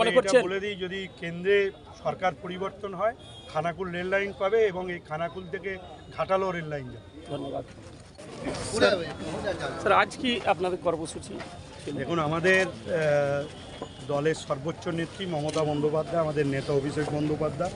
মনে করছেন? বলে দিই যদি কেন্দ্রে সরকার পরিবর্তন হয় খানাকুল রেল লাইন পাবে এবং এই খানাকুল থেকে ঘাটালো রেল লাইন যাবে। ধন্যবাদ। স্যার আজ কি আপনাদের কর্মসূচি দেখুন আমাদের দলের সর্বোচ্চ নেত্রী মমতা বন্দ্যোপাধ্যায় আমাদের নেতা অভিষেক বন্দ্যোপাধ্যায়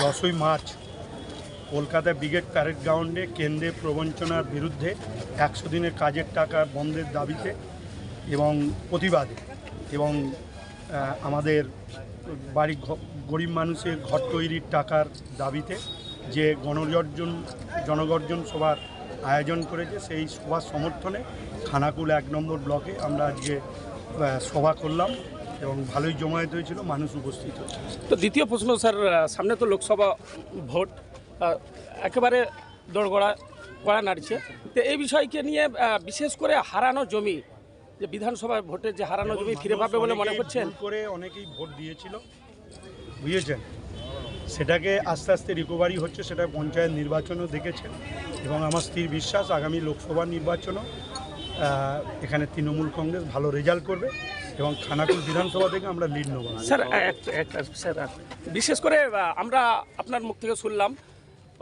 দশই মার্চ কলকাতা ব্রিগেড প্যারেড গ্রাউন্ডে কেন্দ্রে প্রবঞ্চনার বিরুদ্ধে একশো দিনের কাজের টাকা বন্ধের দাবিতে এবং প্রতিবাদে এবং আমাদের বাড়ি গরিব মানুষের ঘর তৈরির টাকার দাবিতে যে গণগর্জন জনগর্জন সভার আয়োজন করেছে, সেই সভার সমর্থনে খানাকুল এক নম্বর ব্লকে আমরা আজকে সভা করলাম এবং ভালোই জমায়েত হয়েছিল, মানুষ উপস্থিত তো দ্বিতীয় প্রশ্ন, স্যার সামনে তো লোকসভা ভোট একেবারে দোড়গড়া কড়া নাড়ছে। তো এই বিষয়কে নিয়ে বিশেষ করে হারানো জমি যে বিধানসভায় ভোটে যে হারানো জমি ফিরে পাবে বলে মনে করছেন? করে অনেকেই ভোট দিয়েছিল। বুঝেছেন? সেটাকে আস্তে আস্তে রিকভারি হচ্ছে সেটা পঞ্চায়েত নির্বাচনও দেখেছেন। এবং আমার স্থির বিশ্বাস আগামী লোকসভা নির্বাচনও এখানে তৃণমূল কংগ্রেস ভালো রেজাল্ট করবে এবং খানাকুল বিধানসভা থেকে আমরা লিড নেব। স্যার স্যার বিশেষ করে আমরা আপনার মুখ থেকে শুনলাম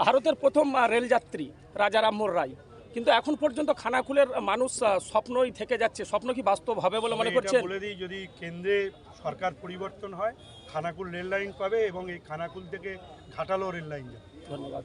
ভারতের প্রথম রেলযাত্রী রাজা রামমোহন রায়। কিন্তু এখন পর্যন্ত খানাকুলের মানুষ স্বপ্নই থেকে যাচ্ছে। স্বপ্ন কি বাস্তব হবে বলে মনে করছে বলে দিই যদি কেন্দ্রে সরকার পরিবর্তন হয় খানাকুল রেল লাইন পাবে এবং এই খানাকুল থেকে ঘাটালো রেল লাইন যাবে। ধন্যবাদ।